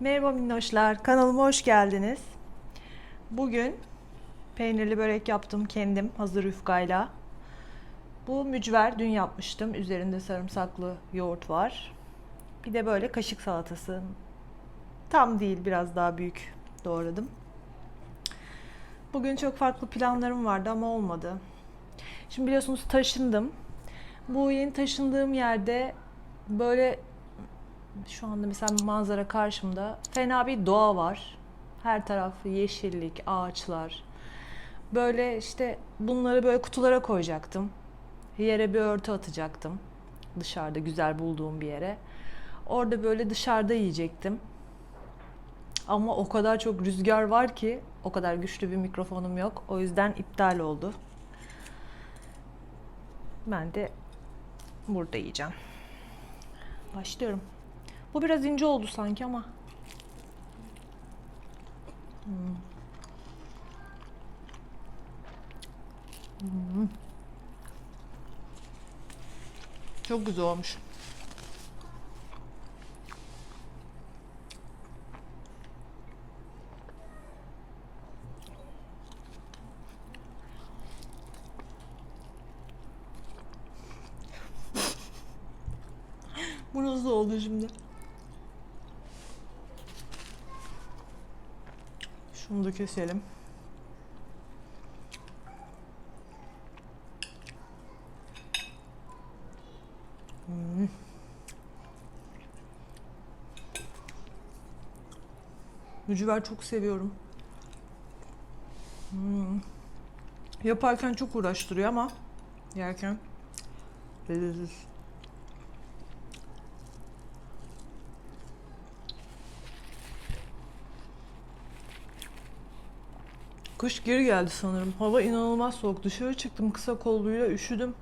Merhaba minnoşlar, kanalıma hoş geldiniz. Bugün peynirli börek yaptım kendim hazır yufkayla. Bu mücver dün yapmıştım. Üzerinde sarımsaklı yoğurt var. Bir de böyle kaşık salatası. Tam değil, biraz daha büyük doğradım. Bugün çok farklı planlarım vardı ama olmadı. Şimdi biliyorsunuz taşındım. Bu yeni taşındığım yerde böyle şu anda mesela manzara karşımda fena bir doğa var. Her tarafı yeşillik, ağaçlar. Böyle işte bunları böyle kutulara koyacaktım. Yere bir örtü atacaktım. Dışarıda güzel bulduğum bir yere. Orada böyle dışarıda yiyecektim. Ama o kadar çok rüzgar var ki o kadar güçlü bir mikrofonum yok. O yüzden iptal oldu. Ben de burada yiyeceğim. Başlıyorum. Bu biraz ince oldu sanki ama. Hmm. Hmm. Çok güzel olmuş. Bu nasıl oldu şimdi? Şunu da keselim. Hmm. Mücver çok seviyorum. Hmm. Yaparken çok uğraştırıyor ama yerken lezzetli. Kış geri geldi sanırım. Hava inanılmaz soğuk. Dışarı çıktım kısa kolluyla üşüdüm.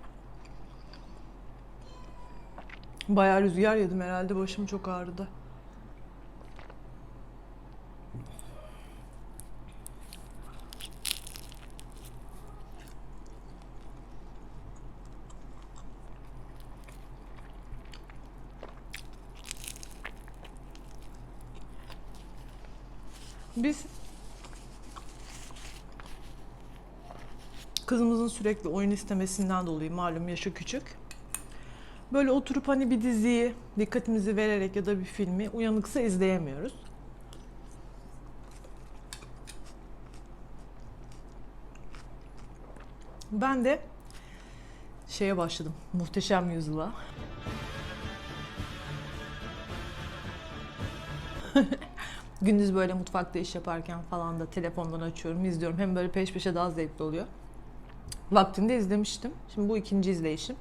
Bayağı rüzgar yedim herhalde. Başım çok ağrıdı. Biz kızımızın sürekli oyun istemesinden dolayı malum yaşı küçük. Böyle oturup hani bir diziyi dikkatimizi vererek ya da bir filmi uyanıksa izleyemiyoruz. Ben de şeye başladım. Muhteşem Yüzyıl'a. Gündüz böyle mutfakta iş yaparken falan da telefondan açıyorum, izliyorum. Hem böyle peş peşe daha zevkli oluyor. Vaktinde izlemiştim. Şimdi bu ikinci izleyişim.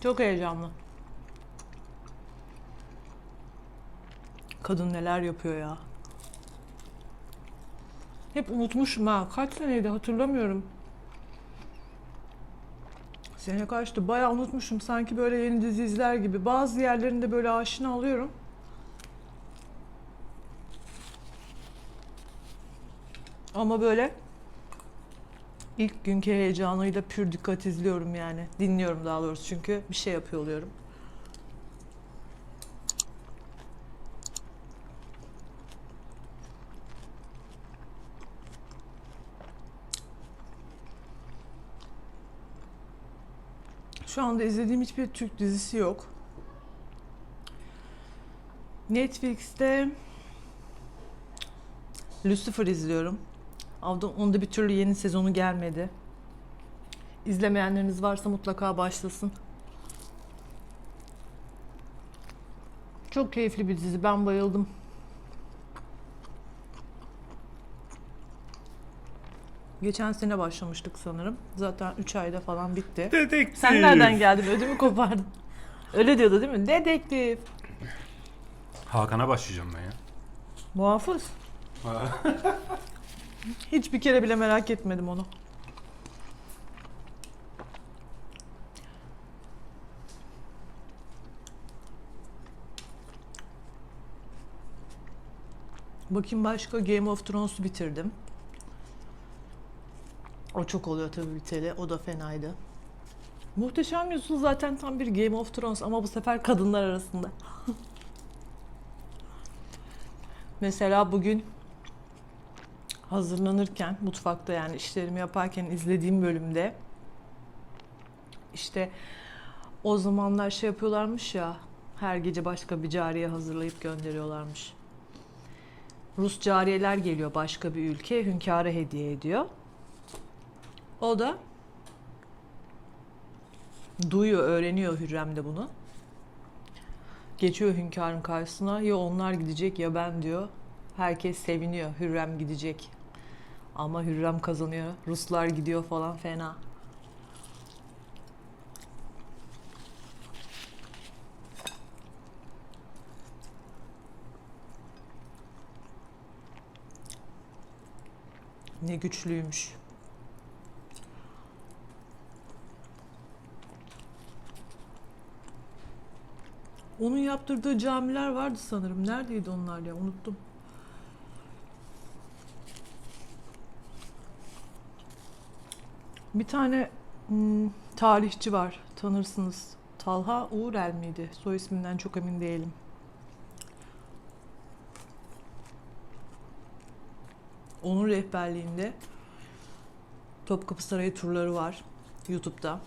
Çok heyecanlı. Kadın neler yapıyor ya. Hep unutmuşum ha. Kaç seneydi hatırlamıyorum. Sene kaçtı? Bayağı unutmuşum. Sanki böyle yeni dizi izler gibi. Bazı yerlerinde böyle aşina oluyorum. Ama böyle ilk günkü heyecanıyla pür dikkat izliyorum yani. Dinliyorum daha doğrusu çünkü bir şey yapıyor oluyorum. Şu anda izlediğim hiçbir Türk dizisi yok. Netflix'te Lucifer izliyorum. Onda, onda bir türlü yeni sezonu gelmedi. İzlemeyenleriniz varsa mutlaka başlasın. Çok keyifli bir dizi. Ben bayıldım. Geçen sene başlamıştık sanırım. Zaten 3 ayda falan bitti. Dedektif. Sen nereden geldin? Ödümü kopardın. Öyle diyordu değil mi? Dedektif. Hakan'a başlayacağım ben ya. Muhafız. Hiçbir kere bile merak etmedim onu. Bakayım başka Game of Thrones'u bitirdim. O çok oluyor tabii biteli. O da fenaydı. Muhteşem Yüzyıl zaten tam bir Game of Thrones ama bu sefer kadınlar arasında. Mesela bugün hazırlanırken mutfakta yani işlerimi yaparken izlediğim bölümde işte o zamanlar şey yapıyorlarmış ya her gece başka bir cariye hazırlayıp gönderiyorlarmış. Rus cariyeler geliyor başka bir ülke hünkâra hediye ediyor. O da duyuyor, öğreniyor Hürrem de bunu. Geçiyor hünkârın karşısına ya onlar gidecek ya ben diyor. Herkes seviniyor Hürrem gidecek. Ama Hürrem kazanıyor. Ruslar gidiyor falan fena. Ne güçlüymüş. Onun yaptırdığı camiler vardı sanırım. Neredeydi onlar ya? Unuttum. Bir tane hmm, tarihçi var. Tanırsınız. Talha Uğurel miydi? Soy isminden çok emin değilim. Onun rehberliğinde Topkapı Sarayı turları var YouTube'da.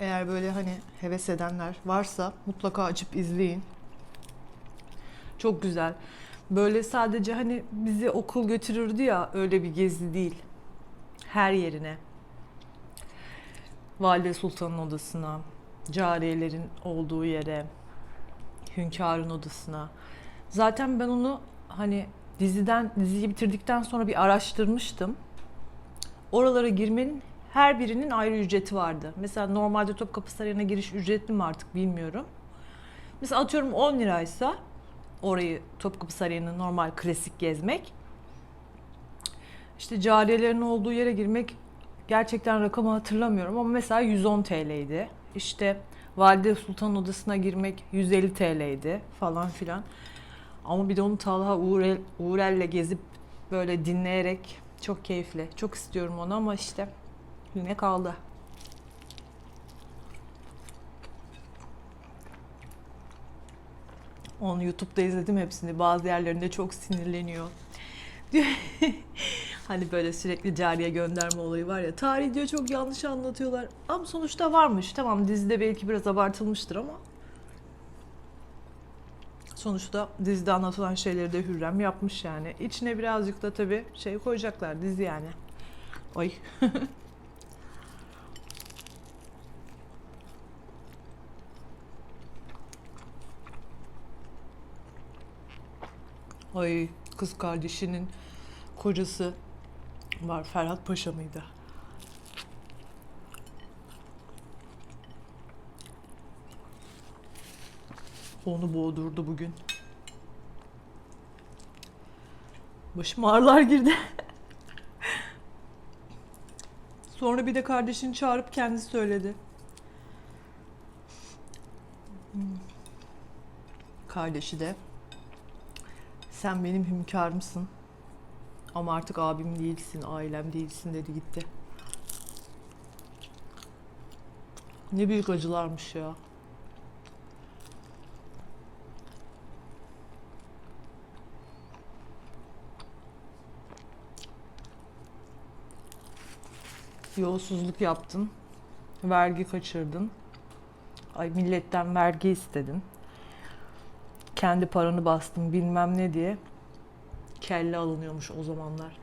Eğer böyle hani heves edenler varsa mutlaka açıp izleyin. Çok güzel. Böyle sadece hani bizi okul götürürdü ya öyle bir gezi değil. Her yerine. Valide Sultan'ın odasına, cariyelerin olduğu yere, hünkârın odasına. Zaten ben onu hani diziden diziyi bitirdikten sonra bir araştırmıştım. Oralara girmenin her birinin ayrı ücreti vardı. Mesela normalde Topkapı Sarayı'na giriş ücretli mi artık bilmiyorum. Mesela atıyorum 10 liraysa orayı Topkapı Sarayı'nı normal klasik gezmek. İşte cariyelerin olduğu yere girmek gerçekten rakamı hatırlamıyorum ama mesela 110 TL'ydi. İşte Valide Sultan odasına girmek 150 TL'ydi falan filan. Ama bir de onu Talha Uğurel, Uğurel'le gezip böyle dinleyerek çok keyifli. Çok istiyorum onu ama işte yine kaldı. Onu YouTube'da izledim hepsini. Bazı yerlerinde çok sinirleniyor. Hani böyle sürekli cariye gönderme olayı var ya. Tarih diyor çok yanlış anlatıyorlar. Ama sonuçta varmış. Tamam dizide belki biraz abartılmıştır ama sonuçta dizide anlatılan şeyleri de Hürrem yapmış yani. İçine birazcık da tabii şey koyacaklar dizi yani. Ay. Ay kız kardeşinin kocası var Ferhat Paşa mıydı? Onu boğdurdu bugün. Başıma ağrılar girdi. Sonra bir de kardeşini çağırıp kendisi söyledi. Kardeşi de sen benim hünkârımsın. Ama artık abim değilsin, ailem değilsin dedi gitti. Ne büyük acılarmış ya. Yolsuzluk yaptın. Vergi kaçırdın. Ay milletten vergi istedin. Kendi paranı bastın bilmem ne diye. Kelle alınıyormuş o zamanlar.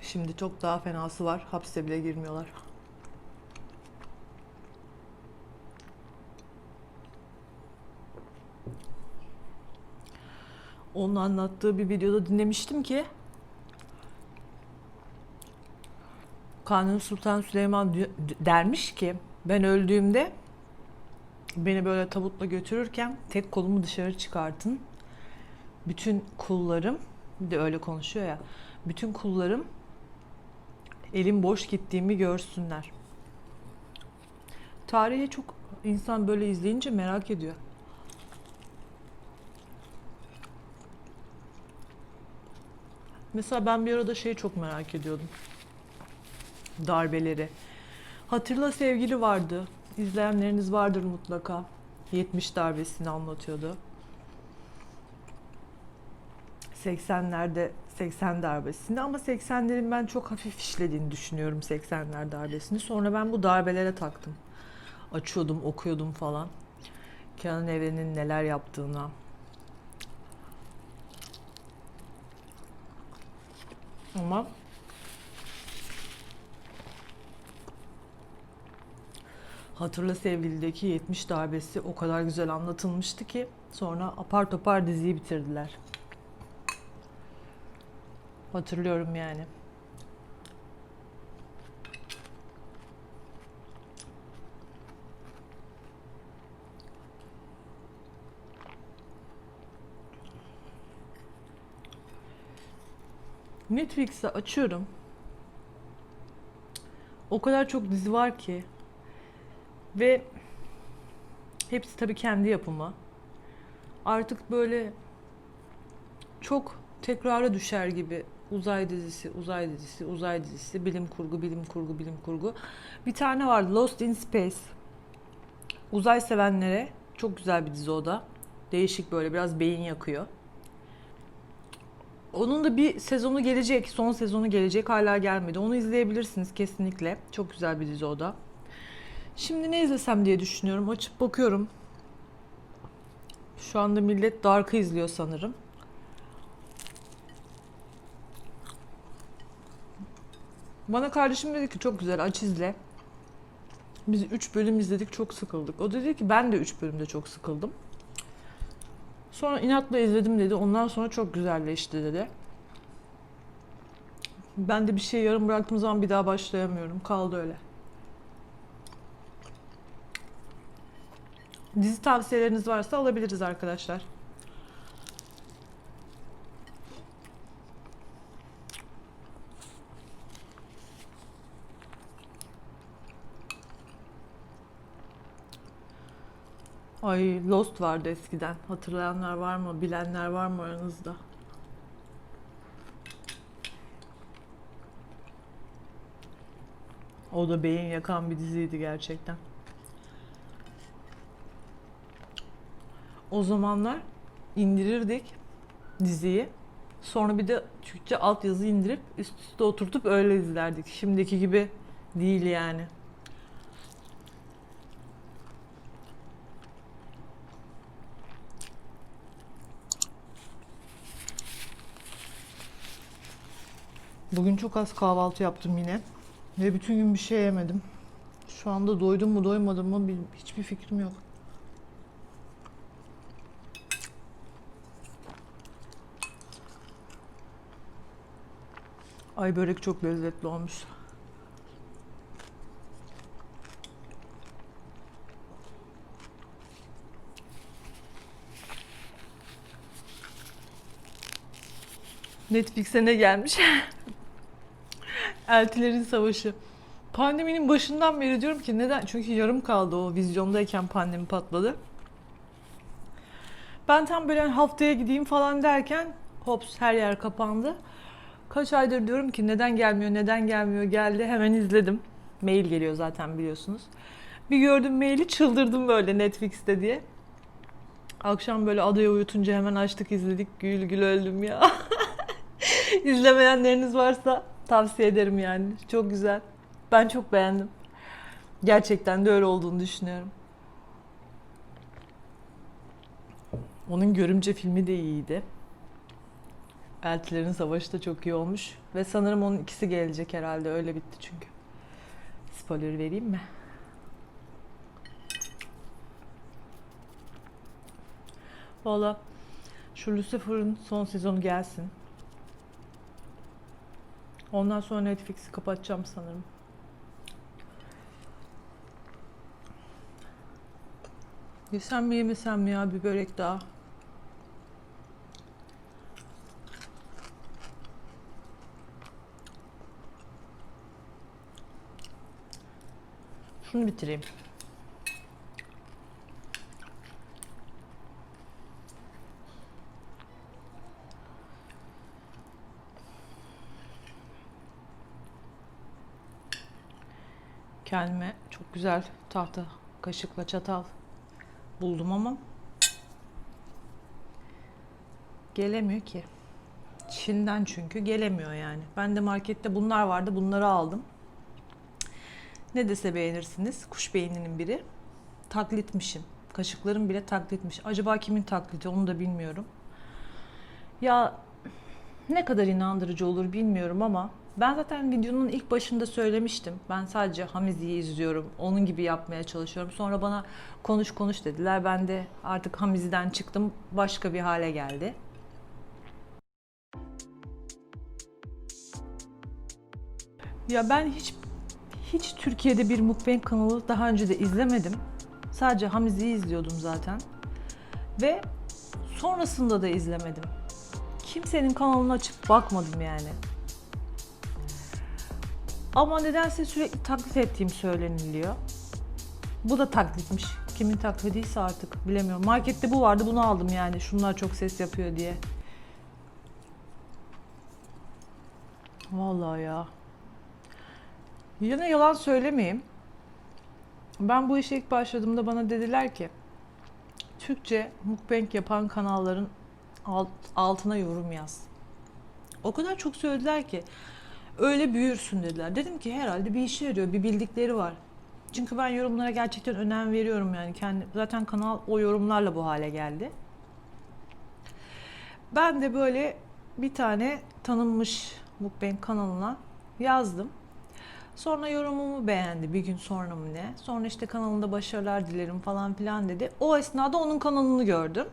Şimdi çok daha fenası var. Hapse bile girmiyorlar. Onun anlattığı bir videoda dinlemiştim ki Kanuni Sultan Süleyman dermiş ki ben öldüğümde beni böyle tabutla götürürken tek kolumu dışarı çıkartın. Bütün kullarım bir de öyle konuşuyor ya. Bütün kullarım elim boş gittiğimi görsünler. Tarihi çok insan böyle izleyince merak ediyor. Mesela ben bir arada şeyi çok merak ediyordum. Darbeleri. Hatırla sevgili vardı. İzleyenleriniz vardır mutlaka. 70 darbesini anlatıyordu. 80'lerde 80 darbesini ama 80'lerin ben çok hafif işlediğini düşünüyorum 80'ler darbesini. Sonra ben bu darbelere taktım. Açıyordum, okuyordum falan. Kenan Evren'in neler yaptığına. Ama Hatırla Sevgili'deki 70 darbesi o kadar güzel anlatılmıştı ki sonra apar topar diziyi bitirdiler. Hatırlıyorum yani. Netflix'i açıyorum. O kadar çok dizi var ki ve hepsi tabii kendi yapımı. Artık böyle çok tekrara düşer gibi uzay dizisi, uzay dizisi, uzay dizisi, bilim kurgu, bilim kurgu, bilim kurgu. Bir tane vardı Lost in Space. Uzay sevenlere çok güzel bir dizi o da. Değişik böyle biraz beyin yakıyor. Onun da bir sezonu gelecek, son sezonu gelecek hala gelmedi. Onu izleyebilirsiniz kesinlikle. Çok güzel bir dizi o da. Şimdi ne izlesem diye düşünüyorum. Açıp bakıyorum. Şu anda millet Dark'ı izliyor sanırım. Bana kardeşim dedi ki çok güzel aç izle. Biz 3 bölüm izledik çok sıkıldık. O dedi ki ben de 3 bölümde çok sıkıldım. Sonra inatla izledim dedi. Ondan sonra çok güzelleşti dedi. Ben de bir şey yarım bıraktığım zaman bir daha başlayamıyorum. Kaldı öyle. Dizi tavsiyeleriniz varsa alabiliriz arkadaşlar. Ay Lost vardı eskiden. Hatırlayanlar var mı? Bilenler var mı aranızda? O da beyin yakan bir diziydi gerçekten. O zamanlar indirirdik diziyi. Sonra bir de Türkçe altyazı indirip üst üste oturtup öyle izlerdik. Şimdiki gibi değil yani. Bugün çok az kahvaltı yaptım yine. Ve bütün gün bir şey yemedim. Şu anda doydum mu doymadım mı hiçbir fikrim yok. Ay börek çok lezzetli olmuş. Netflix'e ne gelmiş? Eltilerin Savaşı. Pandeminin başından beri diyorum ki neden? Çünkü yarım kaldı o vizyondayken pandemi patladı. Ben tam böyle hani haftaya gideyim falan derken hops her yer kapandı. Kaç aydır diyorum ki neden gelmiyor, neden gelmiyor geldi. Hemen izledim. Mail geliyor zaten biliyorsunuz. Bir gördüm maili çıldırdım böyle Netflix'te diye. Akşam böyle adaya uyutunca hemen açtık izledik. Gül gül öldüm ya. İzlemeyenleriniz varsa tavsiye ederim yani. Çok güzel. Ben çok beğendim. Gerçekten de öyle olduğunu düşünüyorum. Onun Görümce filmi de iyiydi. Eltilerin Savaşı da çok iyi olmuş. Ve sanırım onun ikisi gelecek herhalde. Öyle bitti çünkü. Spoiler vereyim mi? Valla şu Lucifer'ın son sezonu gelsin. Ondan sonra Netflix'i kapatacağım sanırım. Yesem mi yemesem mi ya bir börek daha? Şunu bitireyim. Kendime çok güzel tahta kaşıkla çatal buldum ama gelemiyor ki. Çin'den çünkü gelemiyor yani. Ben de markette bunlar vardı bunları aldım. Ne dese beğenirsiniz. Kuş beyninin biri. Taklitmişim. Kaşıklarım bile taklitmiş. Acaba kimin taklidi onu da bilmiyorum. Ya ne kadar inandırıcı olur bilmiyorum ama ben zaten videonun ilk başında söylemiştim. Ben sadece Hamizi'yi izliyorum. Onun gibi yapmaya çalışıyorum. Sonra bana konuş konuş dediler. Ben de artık Hamizi'den çıktım. Başka bir hale geldi. Ya ben hiç hiç Türkiye'de bir mukbang kanalı daha önce de izlemedim. Sadece Hamizi'yi izliyordum zaten. Ve sonrasında da izlemedim. Kimsenin kanalını açıp bakmadım yani. Ama nedense sürekli taklit ettiğim söyleniliyor. Bu da taklitmiş. Kimin taklidiyse artık bilemiyorum. Markette bu vardı bunu aldım yani. Şunlar çok ses yapıyor diye. Vallahi ya. Yine yalan söylemeyeyim. Ben bu işe ilk başladığımda bana dediler ki Türkçe mukbang yapan kanalların alt- altına yorum yaz. O kadar çok söylediler ki öyle büyürsün dediler. Dedim ki herhalde bir işe yarıyor, bir bildikleri var. Çünkü ben yorumlara gerçekten önem veriyorum yani kendi zaten kanal o yorumlarla bu hale geldi. Ben de böyle bir tane tanınmış mukbang kanalına yazdım. Sonra yorumumu beğendi bir gün sonra mı ne? Sonra işte kanalında başarılar dilerim falan filan dedi. O esnada onun kanalını gördüm.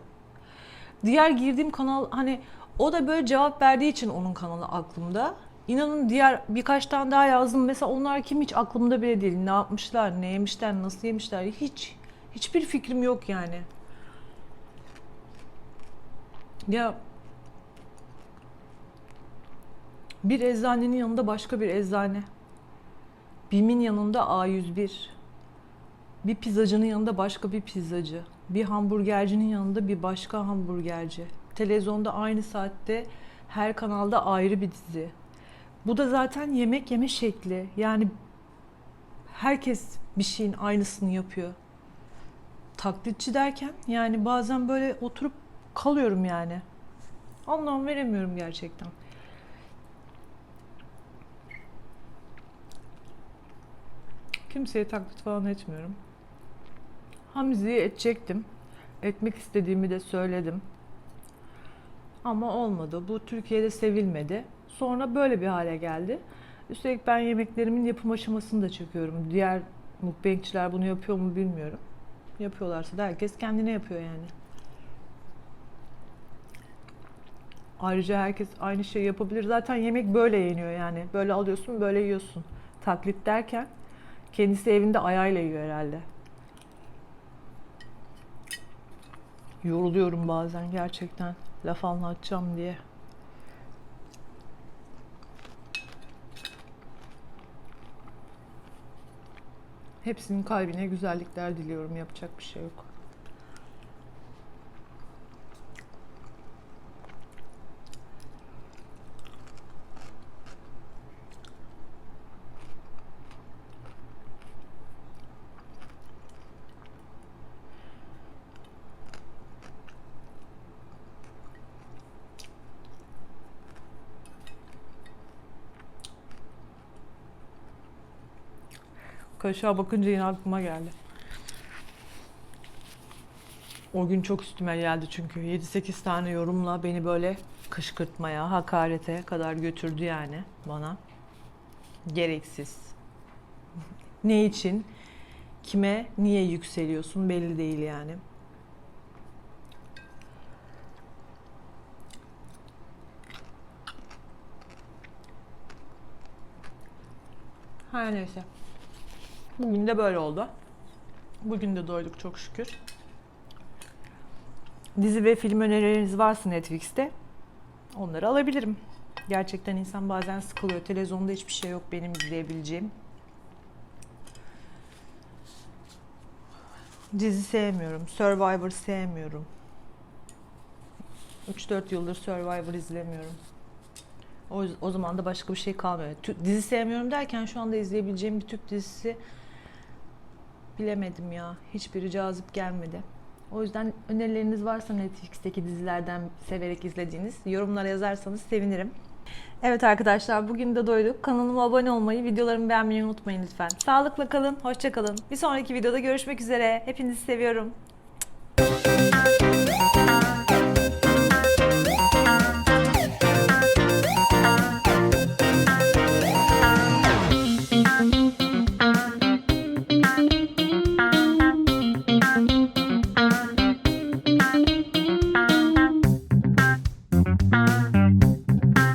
Diğer girdiğim kanal hani o da böyle cevap verdiği için onun kanalı aklımda. İnanın diğer birkaç tane daha yazdım. Mesela onlar kim hiç aklımda bile değil. Ne yapmışlar, ne yemişler, nasıl yemişler hiç hiçbir fikrim yok yani. Ya bir eczanenin yanında başka bir eczane. BİM'in yanında A101. Bir pizzacının yanında başka bir pizzacı. Bir hamburgercinin yanında bir başka hamburgerci. Televizyonda aynı saatte her kanalda ayrı bir dizi. Bu da zaten yemek yeme şekli. Yani herkes bir şeyin aynısını yapıyor. Taklitçi derken yani bazen böyle oturup kalıyorum yani. Anlam veremiyorum gerçekten. Kimseye taklit falan etmiyorum. Hamzi'yi edecektim. Etmek istediğimi de söyledim. Ama olmadı. Bu Türkiye'de sevilmedi. Sonra böyle bir hale geldi. Üstelik ben yemeklerimin yapım aşamasını da çekiyorum. Diğer mukbangçiler bunu yapıyor mu bilmiyorum. Yapıyorlarsa da herkes kendine yapıyor yani. Ayrıca herkes aynı şeyi yapabilir. Zaten yemek böyle yeniyor yani. Böyle alıyorsun, böyle yiyorsun. Taklit derken kendisi evinde ayağıyla yiyor herhalde. Yoruluyorum bazen gerçekten laf anlatacağım diye. Hepsinin kalbine güzellikler diliyorum. Yapacak bir şey yok. Kaşığa bakınca yine aklıma geldi. O gün çok üstüme geldi çünkü 7-8 tane yorumla beni böyle kışkırtmaya, hakarete kadar götürdü yani bana. Gereksiz. Ne için? Kime, niye yükseliyorsun belli değil yani. Her neyse. Bugün de böyle oldu. Bugün de doyduk çok şükür. Dizi ve film önerileriniz varsa Netflix'te onları alabilirim. Gerçekten insan bazen sıkılıyor. Televizyonda hiçbir şey yok benim izleyebileceğim. Dizi sevmiyorum. Survivor sevmiyorum. 3-4 yıldır Survivor izlemiyorum. O, o zaman da başka bir şey kalmıyor. Dizi sevmiyorum derken şu anda izleyebileceğim bir Türk dizisi bilemedim ya. Hiçbiri cazip gelmedi. O yüzden önerileriniz varsa Netflix'teki dizilerden severek izlediğiniz yorumlara yazarsanız sevinirim. Evet arkadaşlar bugün de doyduk. Kanalıma abone olmayı, videolarımı beğenmeyi unutmayın lütfen. Sağlıkla kalın, hoşça kalın. Bir sonraki videoda görüşmek üzere. Hepinizi seviyorum.